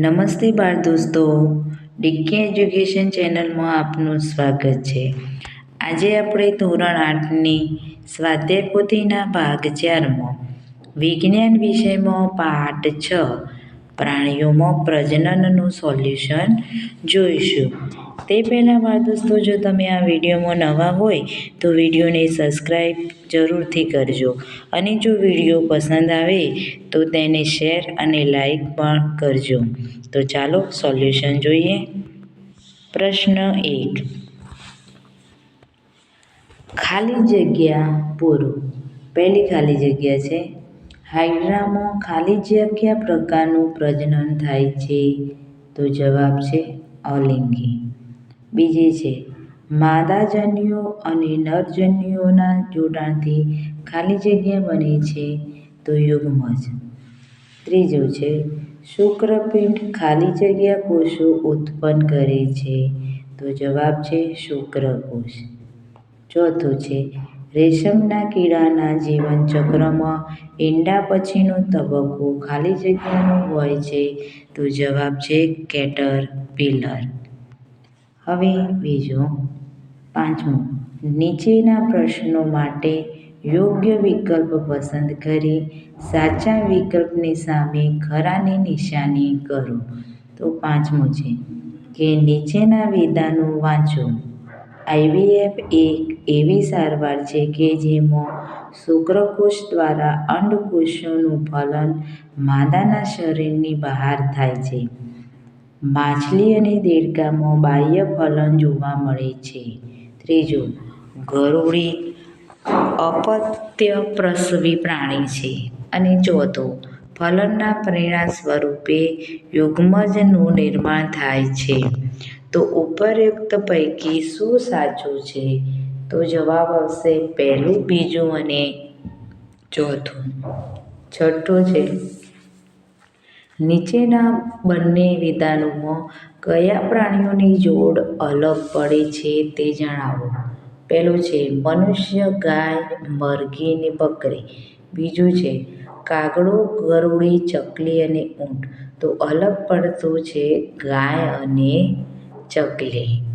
નમસ્તે બાળ દોસ્તો. ડિગ્ગી એજ્યુકેશન ચેનલમાં આપનું સ્વાગત છે. આજે આપણે ધોરણ આઠની સ્વાધ્યાય પોથીના ભાગ ચારમાં વિજ્ઞાન વિષયમાં પાઠ છ પ્રાણીઓમાં પ્રજનનનું સોલ્યુશન જોઈશું. તે પહેલાં બાળ દોસ્તો, જો તમે આ વિડીયોમાં નવા હોય, તો વિડીયોને સબસ્ક્રાઈબ જરૂરથી કરજો. અને જો વીડિયો પસંદ આવે, તો તેને શેર અને લાઈક પણ કરજો. તો ચાલો સોલ્યુશન જોઈએ. પ્રશ્ન એક. ખાલી જગ્યા પૂરું. પહેલી ખાલી જગ્યા છે? હાઇડ્રામાં ખાલી જગ્યા પ્રકારનું પ્રજનન થાય છે? તો જવાબ છે અલિંગી. બીજી છે માદાજન્યુઓ અને નરજન્યુઓના જોડાણથી ખાલી જગ્યા બને છે તો યુગ્મજ. ત્રીજું છે, શુક્રપિંડ ખાલી જગ્યા કોષો ઉત્પન્ન કરે છે તો જવાબ છે શુક્રકોષ. ચોથું છે રેશમના કીડાના જીવનચક્રમાં ઈંડા પછીનો તબક્કો ખાલી જગ્યાનો હોય છે, તો જવાબ છે કેટરપિલર હવે બીજો પાંચમો. નીચેના પ્રશ્નો માટે યોગ્ય વિકલ્પ પસંદ કરી સાચા વિકલ્પની સામે ખરાની નિશાની કરો. તો પાંચમો છે કે નીચેના વિધાનો વાંચો. આઈવીએફ એક એવી સારવાર છે કે જેમાં શુક્રકોષ દ્વારા અંડકોષોનું ફલન માદાના શરીરની બહાર થાય છે. માછલી અને દેડકામાં બાહ્ય ફલન જોવા મળે છે. ત્રીજું ગરોળી અપત્ય પ્રસવી પ્રાણી છે. અને ચોથું, ફલનના પરિણામ સ્વરૂપે યુગ્મજનું નિર્માણ થાય છે. તો ઉપરોક્ત પૈકી શું સાચું છે? તો જવાબ આવશે પહેલું બીજું અને ચોથું. છઠ્ઠું છે, નીચેના બંને વિધાનોમાં કયા પ્રાણીઓની જોડ અલગ પડે છે તે જણાવો. પહેલું છે, મનુષ્ય, ગાય, મરઘી અને બકરી. બીજું છે, કાગડો, ગરુડી, ચકલી અને ઊંટ. તો અલગ પડતું છે ગાય અને ચકલી.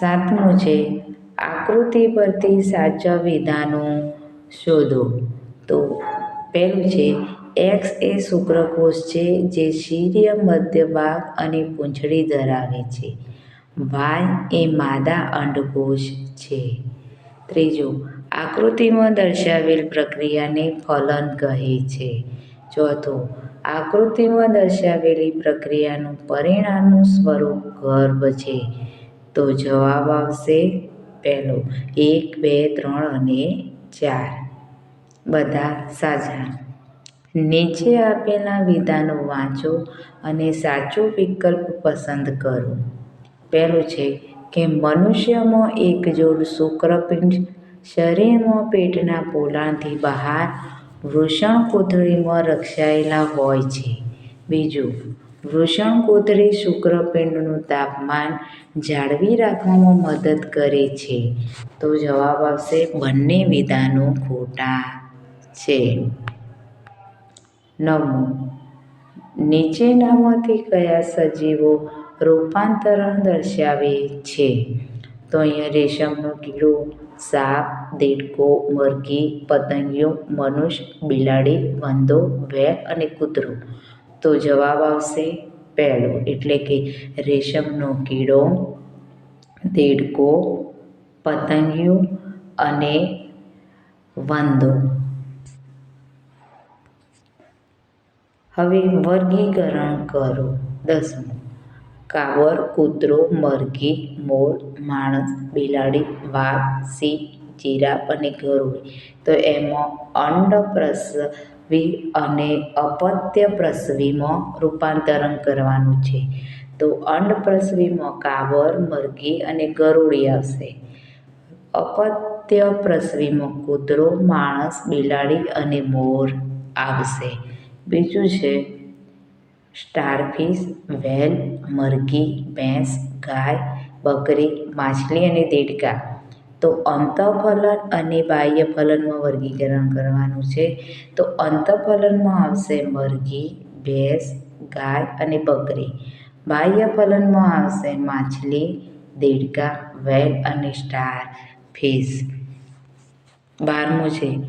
સાતમું છે, આકૃતિ પરથી સાચા વિધાનો શોધો. તો પહેલું છે એક્સ એ શુક્રકોષ છે જે શીર્ય મધ્ય ભાગ અને પૂંછડી ધરાવે છે. વાય એ માદા અંડકોષ છે. ત્રીજું, આકૃતિમાં દર્શાવેલ પ્રક્રિયાને ફલન કહે છે. ચોથું, આકૃતિમાં દર્શાવેલી પ્રક્રિયાનું પરિણામનું સ્વરૂપ ગર્ભ છે. તો જવાબ આવશે પહેલો. એક, બે, ત્રણ અને ચાર. બધા સાજા. નીચે આપેલા વિધાનો વાંચો અને સાચો વિકલ્પ પસંદ કરો. પહેલું છે કે મનુષ્યમાં એક જોડ શુક્રપિંડ, શરીરમાં પેટના પોલાણથી બહાર વૃષણ કોથળીમાં રક્ષાયેલા હોય છે. બીજું વૃષણકોથળી શુક્રપિંડનું તાપમાન જાળવી રાખવામાં મદદ કરે છે. તો જવાબ આવશે, બંને વિધાનો ખોટા છે. નવમું, નીચેનામાંથી કયા સજીવો રૂપાંતરણ દર્શાવે છે? તો અહીંયા રેશમનો કીડો, સાપ, દેડકો, મરઘી, પતંગિયો, મનુષ્ય, બિલાડી, વંદો વેલ અને કૂતરો. તો જવાબ આવશે પહેલો એટલે કે રેશમનો કીડો, દેડકો, પતંગિયો અને વંદો. હવે વર્ગીકરણ કરો. દસમું. કાવર, કૂતરો, મરઘી, મોર, માણસ, બિલાડી, વાઘ, સિંહ, જીરાફ અને ગરુડી. તો એમાં અંડપ્રસવી અને અપત્યપ્રસવીમાં રૂપાંતરણ કરવાનું છે. તો અંડપ્રસવીમાં કાવર, મરઘી અને ગરોળી આવશે. અપત્યપ્રસવીમાં કૂતરો, માણસ, બિલાડી અને મોર આવશે. બીજું છે, સ્ટારફિશ, વેલ, મરઘી, ભેંસ, ગાય, બકરી, માછલી અને દેડકા. તો અંતઃફલન અને બાહ્ય ફલનમાં વર્ગીકરણ કરવાનું છે. તો અંતઃફલનમાં આવશે મરઘી, ભેંસ, ગાય અને બકરી. બાહ્ય ફલનમાં આવશે માછલી, દેડકા, વેલ અને સ્ટાર, ફિશ. બારમું છે,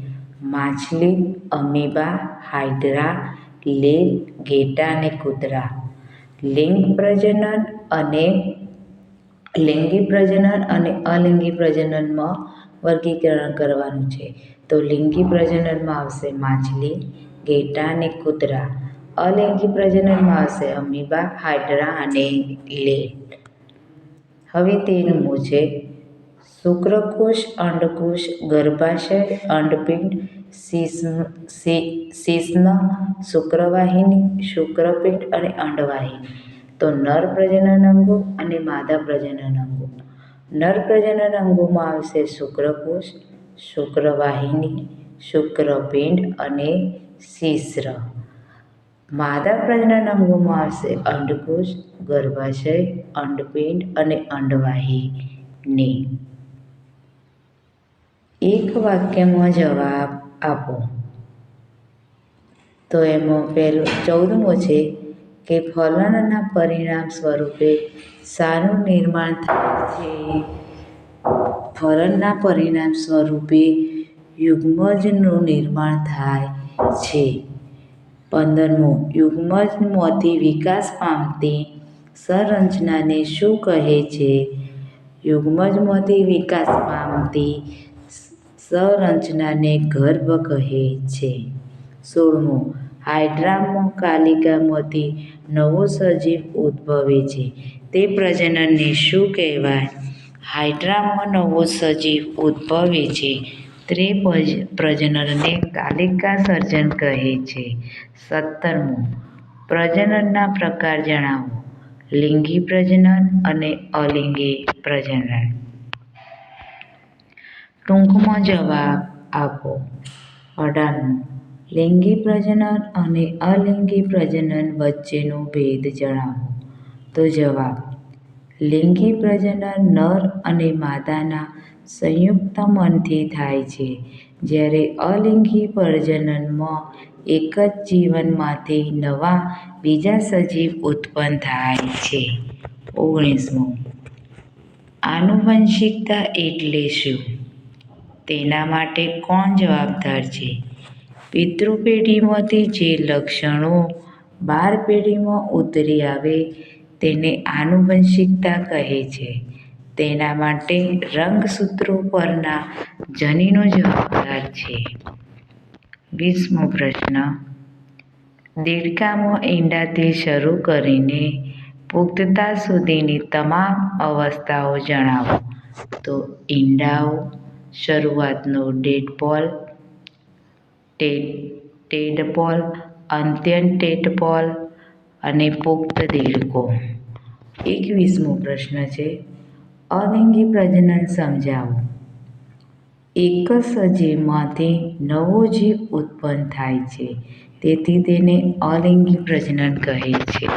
માછલી, અમીબા, હાઇડ્રા, લીલ, ઘેટા અને કૂતરા. લિંગ પ્રજનન અને લિંગી પ્રજનન અને અલિંગી પ્રજનનમાં વર્ગીકરણ કરવાનું છે. તો લિંગી પ્રજનનમાં આવશે માછલી, ઘેટા અને કૂતરા. અલિંગી પ્રજનનમાં આવશે અમીબા હાઇડ્રા અને લેટ. હવે તેનું છે. શુક્રકોષ, અંડકોષ, ગર્ભાશય, અંડપિંડ શિશ્ન, શુક્રવાહિની, શુક્રપિંડ અને અંડવાહિની. તો નર પ્રજનન અંગો અને માદા પ્રજનન અંગો. નર પ્રજનન અંગોમાં આવશે શુક્રકોષ, શુક્રવાહિની, શુક્રપિંડ અને શિશ્ર. માદા પ્રજનન અંગોમાં આવશે અંડકોષ, ગર્ભાશય, અંડપિંડ અને અંડવાહિની. એક વાક્યમાં જવાબ આપો. તો એમાં પહેલું, ચૌદમો છે કે ફલનના પરિણામ સ્વરૂપે સારું નિર્માણ થાય છે. ફલનના પરિણામ સ્વરૂપે યુગ્મજનું નિર્માણ થાય છે. પંદરમો, યુગ્મજમાંથી વિકાસ પામતી સંરચનાને શું કહે છે? યુગ્મજમાંથી વિકાસ પામતી સંરચનાને ગર્ભ કહે છે. સોળમો હાઇડ્રામો કાલિકામાંથી નવો સજીવ ઉદ્ભવે છે. તે પ્રજનનને શું કહેવાય? હાઇડ્રામાં નવો સજીવ ઉદ્ભવે છે. તે પ્રજનનને કાલિકા સર્જન કહે છે. સત્તરમું. પ્રજનનના પ્રકાર જણાવો. લિંગી પ્રજનન અને અલિંગી પ્રજનન. ટૂંકમાં જવાબ આપો. અઢારમું. લિંગી પ્રજનન અને અલિંગી પ્રજનન વચ્ચેનો ભેદ જણાવો. તો જવાબ, લિંગી પ્રજનન નર અને માદાના સંયુક્ત મનથી થાય છે. જ્યારે અલિંગી પ્રજનનમાં એક જ જીવનમાંથી નવા બીજા સજીવ ઉત્પન્ન થાય છે. ઓગણીસમું, આનુવંશિકતા એટલે શું? તેના માટે કોણ જવાબદાર છે? પિતૃ પેઢીમાંથી જે લક્ષણો બાર પેઢીમાં ઉતરી આવે તેને આનુવંશિકતા કહે છે. તેના માટે રંગસૂત્રો પરના જનીનો જવાબદાર છે. વીસમો પ્રશ્ન. દેડકામાં ઈંડાથી શરૂ કરીને પુખ્તતા સુધીની તમામ અવસ્થાઓ જણાવો. તો ઈંડાઓ, શરૂઆતનો ડેડપોલ ટેડપોલ અંત્યન ટેટપોલ અને પુખ્ત દેડકો એકવીસમો પ્રશ્ન છે, અલિંગી પ્રજનન સમજાવો. એક જ સજીવમાંથી નવો જીવ ઉત્પન્ન થાય છે, તેથી તેને અલિંગી પ્રજનન કહે છે.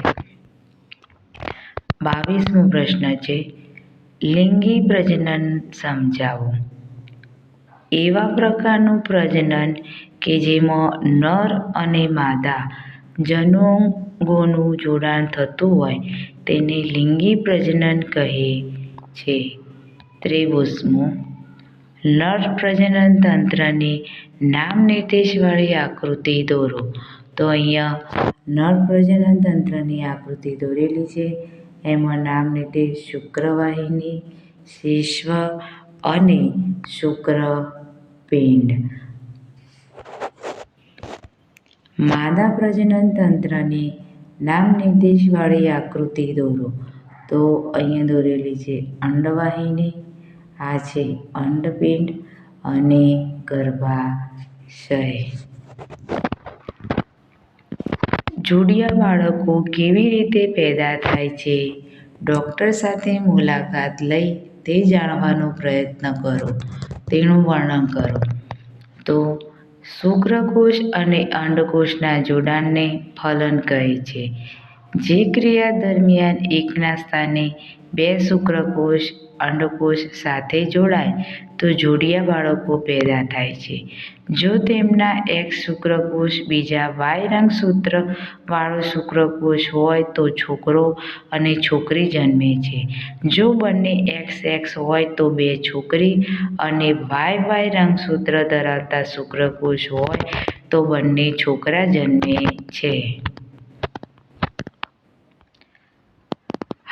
બાવીસમો પ્રશ્ન છે, લિંગી પ્રજનન સમજાવો. એવા પ્રકારનું પ્રજનન કે જેમાં નર અને માદા જનોગોનું જોડાણ થતું હોય તેને લિંગી પ્રજનન કહે છે. ત્રેવીસમું નર પ્રજનન તંત્રની નામ નિર્દેશવાળી આકૃતિ દોરો. તો અહીંયા નર પ્રજનન તંત્રની આકૃતિ દોરેલી છે. એમાં નામ નિર્દેશ શુક્રવાહિની શિશ્ન અને શુક્રપિંડ. માદા પ્રજનન તંત્રની નામ નિર્દેશવાળી આકૃતિ દોરો. તો અહીંયા દોરેલી છે અંડવાહિની, આ છે અંડપિંડ અને ગર્ભાશય. જોડિયા બાળકો કેવી રીતે પેદા થાય છે? ડૉક્ટર સાથે મુલાકાત લઈ તે જાણવાનો પ્રયત્ન કરો. તેનું વર્ણન કરો. તો શુક્રકોષ અને અંડકોષના જોડાણને ફલન કહે છે. જે ક્રિયા દરમિયાન એકના સ્થાને બે શુક્રકોષ અંડકોશ સાથે જોડાય, તો જોડિયા બાળકો પેદા થાય છે. જો તેમના એક શુક્રકોષ બીજા વાય રંગસૂત્રવાળો શુક્રકોષ હોય, તો છોકરો અને છોકરી જન્મે છે. જો બંને એક્સ એક્સ હોય, તો બે છોકરી અને વાય વાય રંગસૂત્ર ધરાવતા શુક્રકોષ હોય, તો બંને છોકરા જન્મે છે.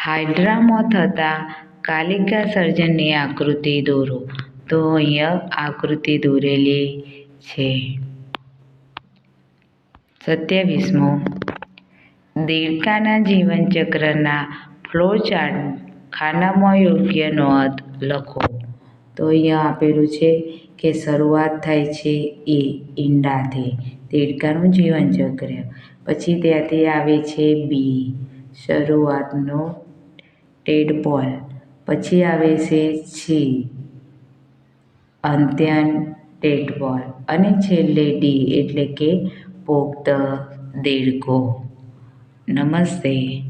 હાઇડ્રામાં થતા કાલિકા સર્જનની આકૃતિ દોરો. તો અહીંયા આકૃતિ દોરેલી છે. સત્યાવીસમો. દેડકાના જીવનચક્રના ફ્લોચાર્ટ ખાનામાં યોગ્ય નોંધ લખો. તો અહીંયા આપેલું છે કે શરૂઆત થાય છે એ ઈંડાથી, દેડકાનું જીવનચક્ર. પછી ત્યાંથી આવે છે બી, શરૂઆતનો ટેડપોલ પછી આવે છે છી. અંત્યન ટેટબોલ. અને છેલ્લે ડી એટલે કે પોક્ત દેડકો. નમસ્તે.